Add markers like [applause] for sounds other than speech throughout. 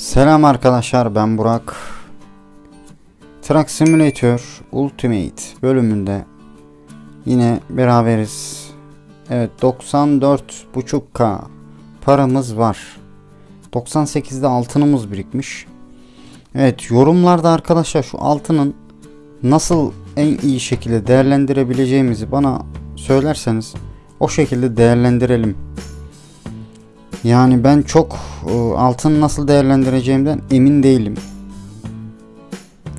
Selam arkadaşlar ben Burak. Truck Simulator Ultimate bölümünde yine beraberiz. Evet 94.5k paramız var. 98'de altınımız birikmiş. Evet yorumlarda arkadaşlar şu altının nasıl en iyi şekilde değerlendirebileceğimizi bana söylerseniz o şekilde değerlendirelim. Yani ben çok e, altın nasıl değerlendireceğimden emin değilim.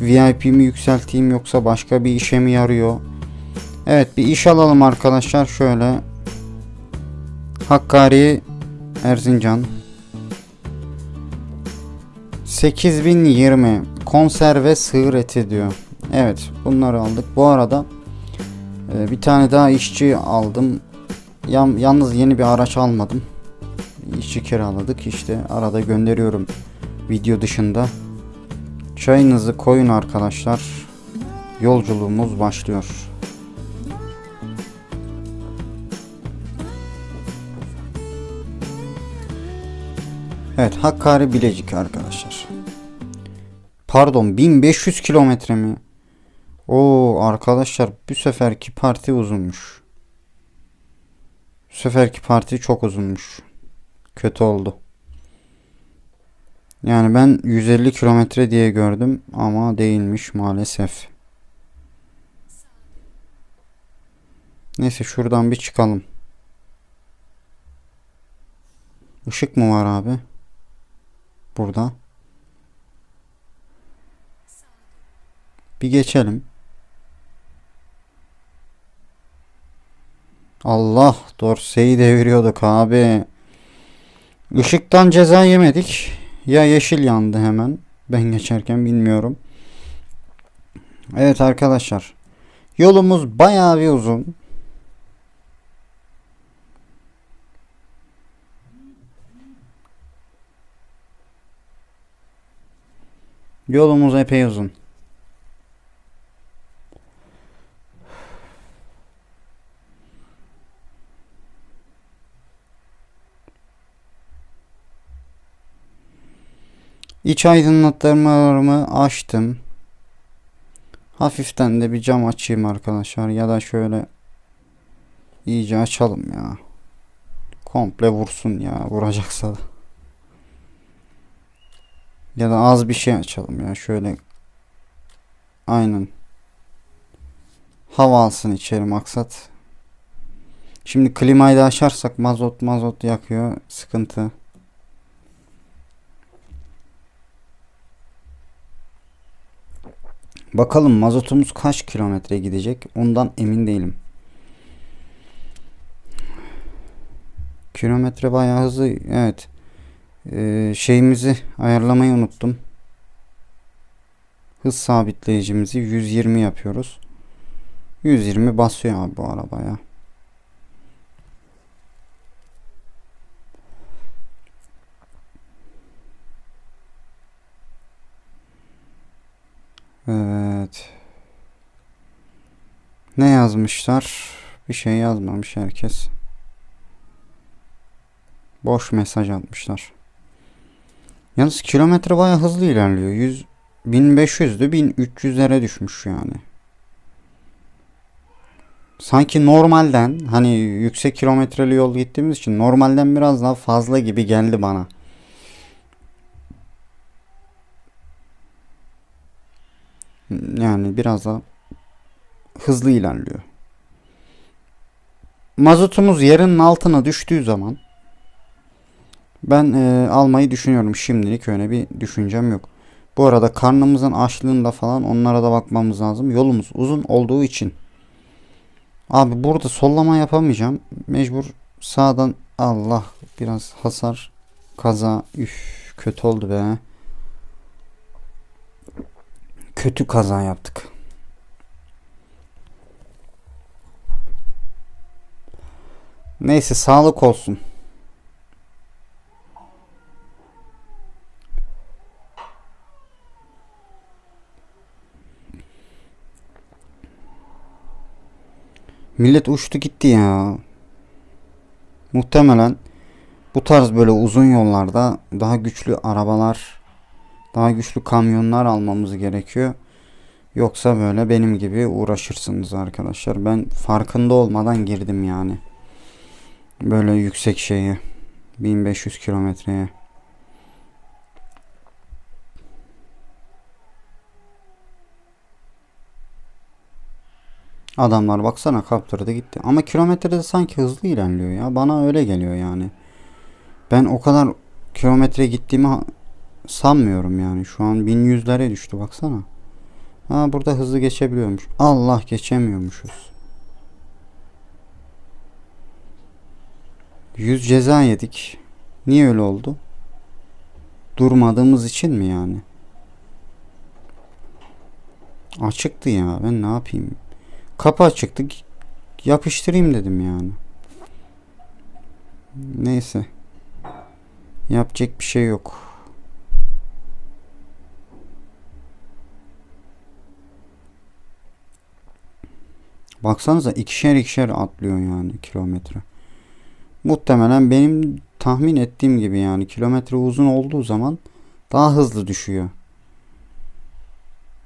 VIP mi yükselteyim yoksa başka bir işe mi yarıyor? Evet bir iş alalım arkadaşlar şöyle. Hakkari Erzincan 8020 konserve sığır eti diyor. Evet bunları aldık. Bu arada e, bir tane daha işçi aldım. Yalnız yeni bir araç almadım işçi kiraladık. İşte arada gönderiyorum video dışında. Çayınızı koyun arkadaşlar. Yolculuğumuz başlıyor. Evet Hakkari Bilecik arkadaşlar. Pardon 1500 kilometre mi? Oo arkadaşlar bu seferki parti uzunmuş. Bu seferki parti çok uzunmuş kötü oldu. Yani ben 150 kilometre diye gördüm ama değilmiş maalesef. Neyse şuradan bir çıkalım. Işık mı var abi? Burada. Bir geçelim. Allah dorseyi deviriyorduk abi. Işıktan ceza yemedik. Ya yeşil yandı hemen. Ben geçerken bilmiyorum. Evet arkadaşlar. Yolumuz bayağı bir uzun. Yolumuz epey uzun. İç aydınlatmalarımı açtım. Hafiften de bir cam açayım arkadaşlar ya da şöyle iyice açalım ya. Komple vursun ya vuracaksa da. Ya da az bir şey açalım ya şöyle. Aynen. Hava alsın içeri maksat. Şimdi klimayı da açarsak mazot mazot yakıyor sıkıntı. Bakalım mazotumuz kaç kilometre gidecek ondan emin değilim. Kilometre bayağı hızlı. Evet. Ee, şeyimizi ayarlamayı unuttum. Hız sabitleyicimizi 120 yapıyoruz. 120 basıyor abi bu arabaya. Evet. Ne yazmışlar? Bir şey yazmamış herkes. Boş mesaj atmışlar. Yalnız kilometre baya hızlı ilerliyor. 100 1500'dü 1300'lere düşmüş yani. Sanki normalden hani yüksek kilometreli yol gittiğimiz için normalden biraz daha fazla gibi geldi bana. Yani biraz da hızlı ilerliyor. Mazotumuz yerin altına düştüğü zaman ben e, almayı düşünüyorum. Şimdilik öyle bir düşüncem yok. Bu arada karnımızın açlığında falan onlara da bakmamız lazım. Yolumuz uzun olduğu için. Abi burada sollama yapamayacağım. Mecbur sağdan Allah biraz hasar kaza üf kötü oldu be. Kötü kaza yaptık. Neyse sağlık olsun. Millet uçtu gitti ya. Muhtemelen bu tarz böyle uzun yollarda daha güçlü arabalar Daha güçlü kamyonlar almamız gerekiyor. Yoksa böyle benim gibi uğraşırsınız arkadaşlar. Ben farkında olmadan girdim yani. Böyle yüksek şeye. 1500 kilometreye. Adamlar baksana kaptırdı gitti. Ama kilometrede sanki hızlı ilerliyor ya. Bana öyle geliyor yani. Ben o kadar kilometre gittiğimi sanmıyorum yani. Şu an 1100'lere düştü baksana. Ha burada hızlı geçebiliyormuş. Allah geçemiyormuşuz. 100 ceza yedik. Niye öyle oldu? Durmadığımız için mi yani? Açıktı ya. Ben ne yapayım? Kapı açıktı. Yapıştırayım dedim yani. Neyse. Yapacak bir şey yok. Baksanıza ikişer ikişer atlıyor yani kilometre. Muhtemelen benim tahmin ettiğim gibi yani kilometre uzun olduğu zaman daha hızlı düşüyor.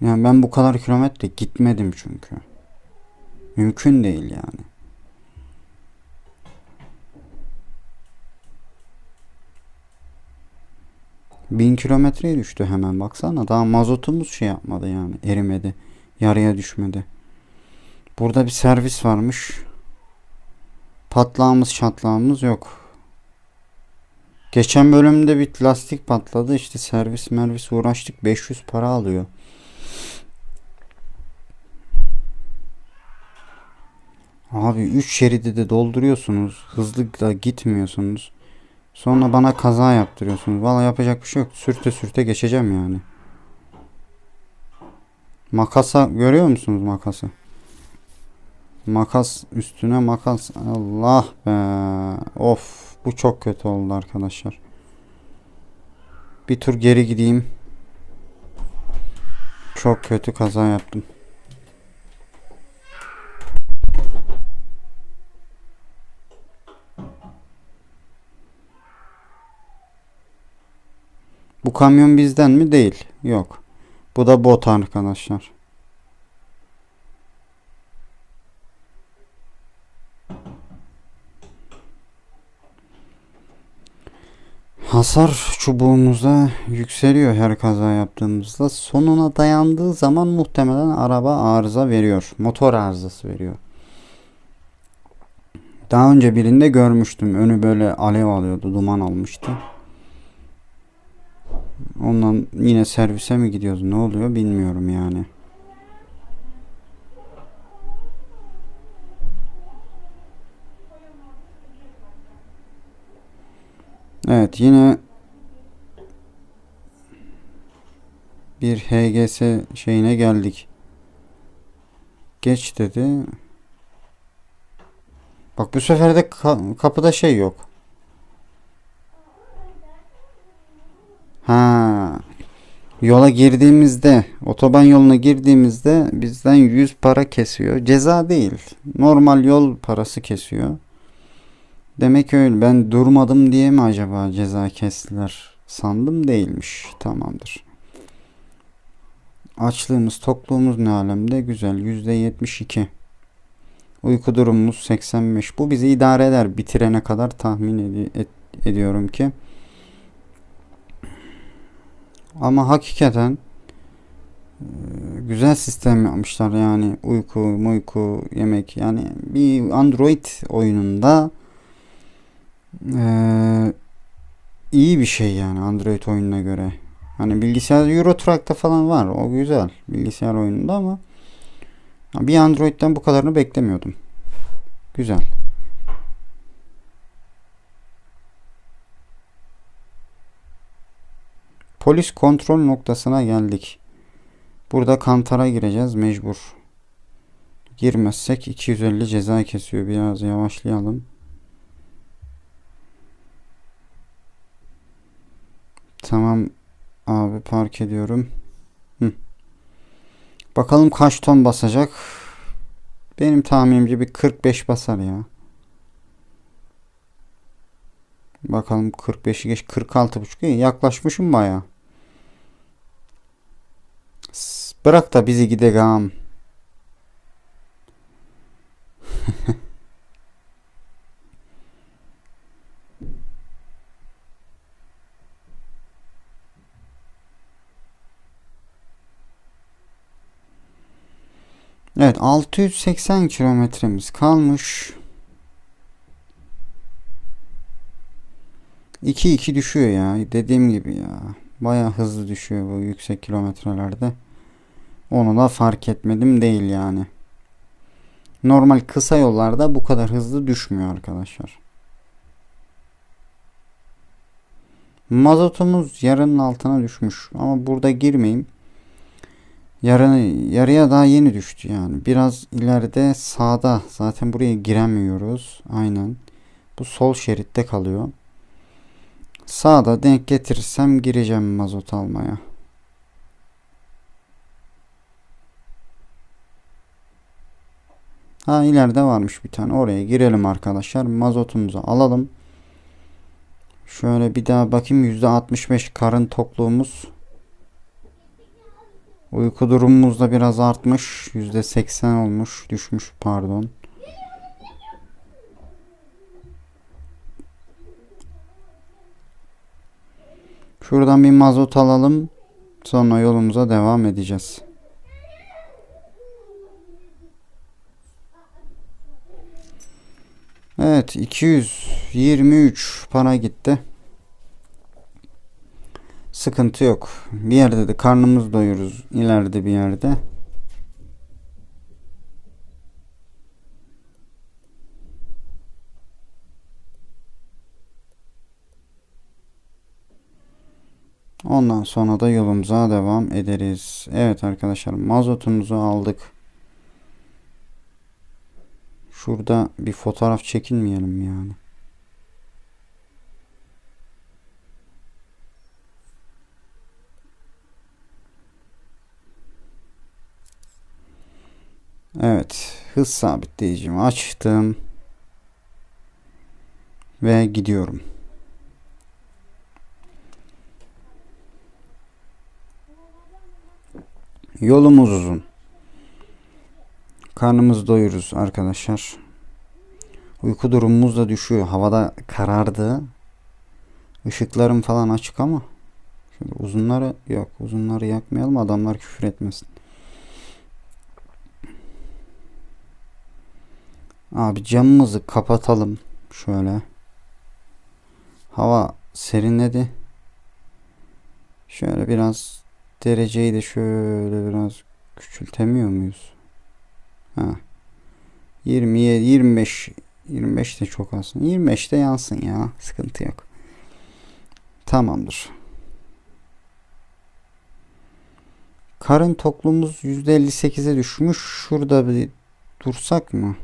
Yani ben bu kadar kilometre gitmedim çünkü. Mümkün değil yani. Bin kilometreye düştü hemen baksana. Daha mazotumuz şey yapmadı yani erimedi. Yarıya düşmedi. Burada bir servis varmış. Patlağımız çatlağımız yok. Geçen bölümde bir lastik patladı. İşte servis mervis uğraştık. 500 para alıyor. Abi 3 şeridi de dolduruyorsunuz. Hızlı da gitmiyorsunuz. Sonra bana kaza yaptırıyorsunuz. Valla yapacak bir şey yok. Sürte sürte geçeceğim yani. Makasa görüyor musunuz makası? Makas üstüne makas. Allah be. Of bu çok kötü oldu arkadaşlar. Bir tur geri gideyim. Çok kötü kaza yaptım. Bu kamyon bizden mi? Değil. Yok. Bu da bot arkadaşlar. Hasar çubuğumuzda yükseliyor her kaza yaptığımızda. Sonuna dayandığı zaman muhtemelen araba arıza veriyor. Motor arızası veriyor. Daha önce birinde görmüştüm. Önü böyle alev alıyordu. Duman almıştı. Ondan yine servise mi gidiyoruz? Ne oluyor bilmiyorum yani. Evet yine bir HGS şeyine geldik. Geç dedi. Bak bu sefer de ka- kapıda şey yok. Ha. Yola girdiğimizde, otoban yoluna girdiğimizde bizden 100 para kesiyor. Ceza değil. Normal yol parası kesiyor. Demek öyle. Ben durmadım diye mi acaba ceza kestiler? Sandım değilmiş. Tamamdır. Açlığımız, tokluğumuz ne alemde? Güzel. %72. Uyku durumumuz 85. Bu bizi idare eder. Bitirene kadar tahmin edi- et- ediyorum ki. Ama hakikaten e, güzel sistem yapmışlar yani uyku, muyku, yemek yani bir Android oyununda e, iyi bir şey yani Android oyununa göre. Hani bilgisayar Euro Truck'ta falan var o güzel bilgisayar oyununda ama bir Android'den bu kadarını beklemiyordum. Güzel. Polis kontrol noktasına geldik. Burada kantara gireceğiz mecbur. Girmezsek 250 ceza kesiyor. Biraz yavaşlayalım. Tamam abi park ediyorum. Hı. Bakalım kaç ton basacak. Benim tahminimce bir 45 basar ya. Bakalım 45'i geç 46.5 iyi yaklaşmışım baya. Bırak da bizi gidek [laughs] Evet 680 kilometremiz kalmış. 2-2 düşüyor ya. Dediğim gibi ya. Baya hızlı düşüyor bu yüksek kilometrelerde. Onu da fark etmedim değil yani. Normal kısa yollarda bu kadar hızlı düşmüyor arkadaşlar. Mazotumuz yarının altına düşmüş. Ama burada girmeyeyim. Yarı, yarıya daha yeni düştü yani. Biraz ileride sağda. Zaten buraya giremiyoruz. Aynen. Bu sol şeritte kalıyor. Sağda denk getirirsem gireceğim mazot almaya. Ha ileride varmış bir tane. Oraya girelim arkadaşlar. Mazotumuzu alalım. Şöyle bir daha bakayım. %65 karın tokluğumuz. Uyku durumumuz da biraz artmış. %80 olmuş. Düşmüş pardon. Şuradan bir mazot alalım. Sonra yolumuza devam edeceğiz. Evet 223 para gitti. Sıkıntı yok. Bir yerde de karnımız doyuruz. ileride bir yerde. Ondan sonra da yolumuza devam ederiz. Evet arkadaşlar mazotumuzu aldık. Şurada bir fotoğraf çekinmeyelim yani. Evet. Hız sabitleyicimi açtım. Ve gidiyorum. Yolumuz uzun. Karnımızı doyuruz arkadaşlar. Uyku durumumuz da düşüyor. Havada karardı. Işıklarım falan açık ama şöyle uzunları yok. Uzunları yakmayalım adamlar küfür etmesin. Abi camımızı kapatalım. Şöyle. Hava serinledi. Şöyle biraz dereceyi de şöyle biraz küçültemiyor muyuz? Ha. 27 25 25 de çok aslında. 25 de yansın ya. Sıkıntı yok. Tamamdır. Karın toklumuz %58'e düşmüş. Şurada bir dursak mı?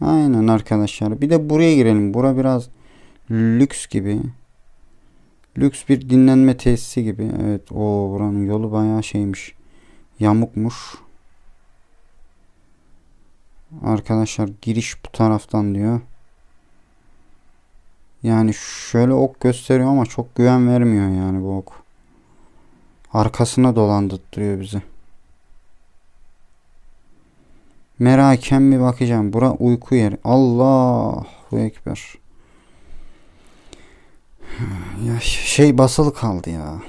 Aynen arkadaşlar. Bir de buraya girelim. Bura biraz lüks gibi. Lüks bir dinlenme tesisi gibi. Evet o buranın yolu bayağı şeymiş. Yamukmuş. Arkadaşlar giriş bu taraftan diyor. Yani şöyle ok gösteriyor ama çok güven vermiyor yani bu ok. Arkasına dolandırtıyor bizi. Meraken bir bakacağım. Bura uyku yeri. Allahu Ekber. Ya şey basılı kaldı ya.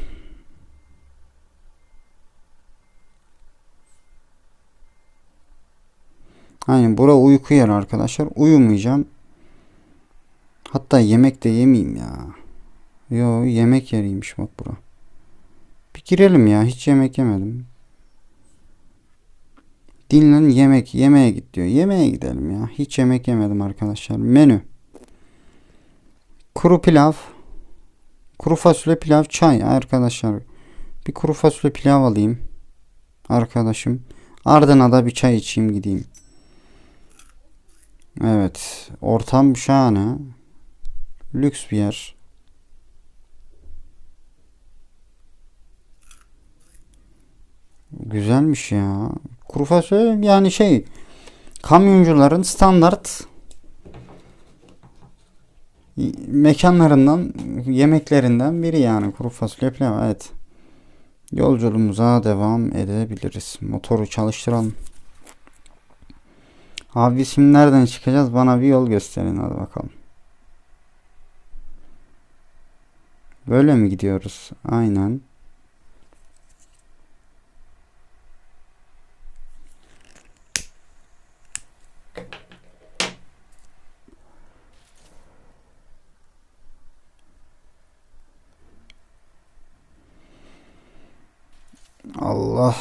Aynen bura uyku yeri arkadaşlar. Uyumayacağım. Hatta yemek de yemeyeyim ya. Yo yemek yeriymiş bak bura. Bir girelim ya. Hiç yemek yemedim. Dinlen yemek yemeğe git diyor. Yemeğe gidelim ya. Hiç yemek yemedim arkadaşlar. Menü. Kuru pilav. Kuru fasulye pilav çay arkadaşlar. Bir kuru fasulye pilav alayım. Arkadaşım. Ardına da bir çay içeyim gideyim. Evet. Ortam şahane. Lüks bir yer. Güzelmiş ya. Kuru fasulye yani şey kamyoncuların standart mekanlarından yemeklerinden biri yani kuru fasulye pilav evet. Yolculuğumuza devam edebiliriz. Motoru çalıştıralım. Abi biz şimdi nereden çıkacağız? Bana bir yol gösterin hadi bakalım. Böyle mi gidiyoruz? Aynen. Allah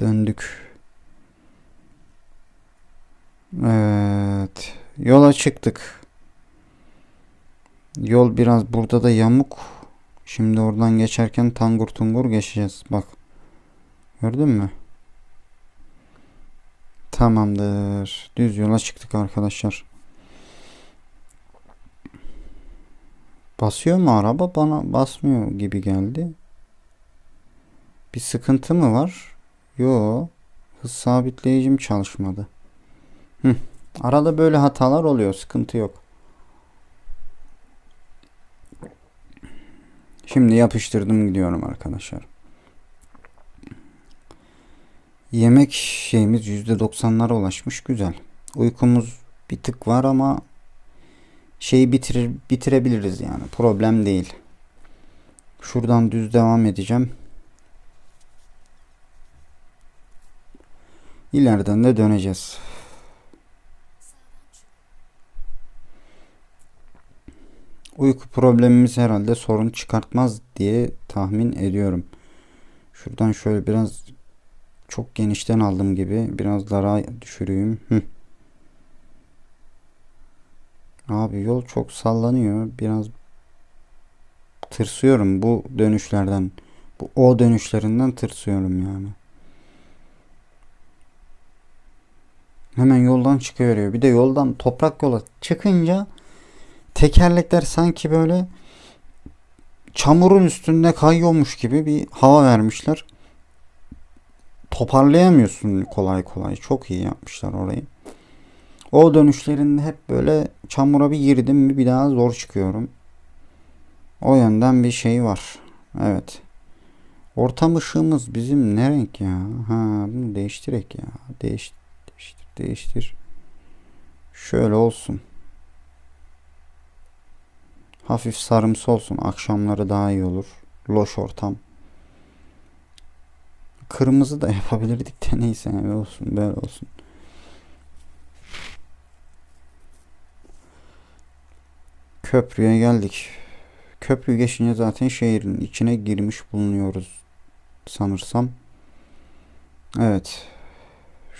döndük. Evet. Yola çıktık. Yol biraz burada da yamuk. Şimdi oradan geçerken tangur tungur geçeceğiz. Bak. Gördün mü? Tamamdır. Düz yola çıktık arkadaşlar. Basıyor mu araba? Bana basmıyor gibi geldi. Bir sıkıntı mı var? Yo. Hız sabitleyicim çalışmadı. Hı. Arada böyle hatalar oluyor. Sıkıntı yok. Şimdi yapıştırdım gidiyorum arkadaşlar. Yemek şeyimiz %90'lara ulaşmış. Güzel. Uykumuz bir tık var ama şeyi bitirir bitirebiliriz yani. Problem değil. Şuradan düz devam edeceğim. İleriden de döneceğiz. Uyku problemimiz herhalde sorun çıkartmaz diye tahmin ediyorum. Şuradan şöyle biraz çok genişten aldım gibi biraz daha düşüreyim. Abi yol çok sallanıyor. Biraz tırsıyorum bu dönüşlerden. Bu o dönüşlerinden tırsıyorum yani. Hemen yoldan çıkıveriyor. Bir de yoldan toprak yola çıkınca tekerlekler sanki böyle çamurun üstünde kayıyormuş gibi bir hava vermişler. Toparlayamıyorsun kolay kolay. Çok iyi yapmışlar orayı. O dönüşlerinde hep böyle çamura bir girdim mi bir daha zor çıkıyorum. O yönden bir şey var. Evet. Ortam ışığımız bizim ne renk ya? Ha bunu değiştirek ya. Değiş, değiştir, değiştir. Şöyle olsun. Hafif sarımsı olsun. Akşamları daha iyi olur. Loş ortam. Kırmızı da [laughs] yapabilirdik de neyse öyle olsun böyle olsun. Köprüye geldik. Köprü geçince zaten şehrin içine girmiş bulunuyoruz sanırsam. Evet.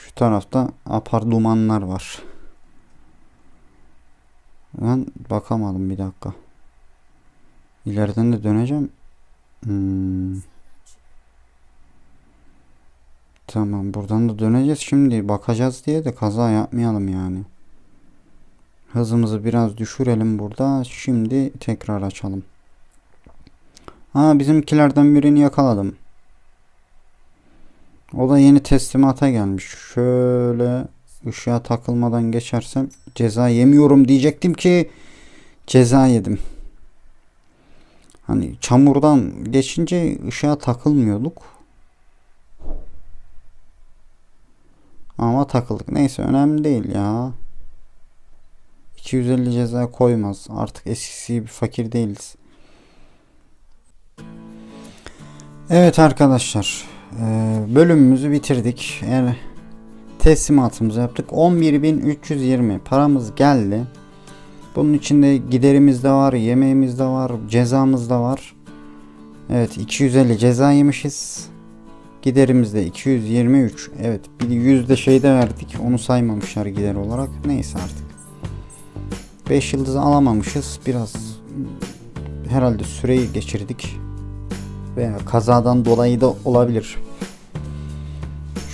Şu tarafta apar dumanlar var. Ben bakamadım bir dakika. İleriden de döneceğim. Hmm. Tamam buradan da döneceğiz şimdi. Bakacağız diye de kaza yapmayalım yani. Hızımızı biraz düşürelim burada. Şimdi tekrar açalım. Ha bizimkilerden birini yakaladım. O da yeni teslimata gelmiş. Şöyle ışığa takılmadan geçersem ceza yemiyorum diyecektim ki ceza yedim. Hani çamurdan geçince ışığa takılmıyorduk. Ama takıldık. Neyse önemli değil ya. 250 ceza koymaz. Artık eskisi gibi fakir değiliz. Evet arkadaşlar. Bölümümüzü bitirdik. Yani teslimatımızı yaptık. 11.320 paramız geldi. Bunun içinde giderimiz de var, yemeğimiz de var, cezamız da var. Evet 250 ceza yemişiz. Giderimiz de 223. Evet bir yüzde şeyde verdik. Onu saymamışlar gider olarak. Neyse artık. 5 yıldızı alamamışız. Biraz herhalde süreyi geçirdik. Veya kazadan dolayı da olabilir.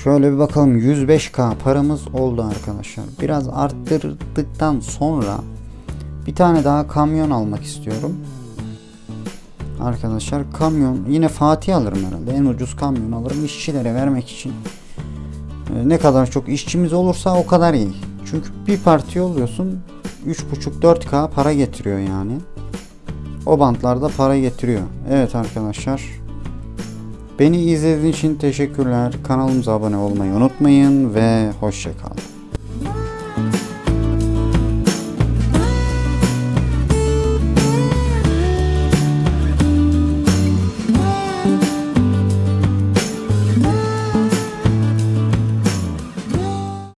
Şöyle bir bakalım 105k paramız oldu arkadaşlar. Biraz arttırdıktan sonra bir tane daha kamyon almak istiyorum. Arkadaşlar kamyon yine Fatih alırım herhalde. En ucuz kamyon alırım işçilere vermek için. Ee, ne kadar çok işçimiz olursa o kadar iyi. Çünkü bir parti oluyorsun 3.5-4k para getiriyor yani. O bantlarda para getiriyor. Evet arkadaşlar. Beni izlediğiniz için teşekkürler. Kanalımıza abone olmayı unutmayın ve hoşçakalın.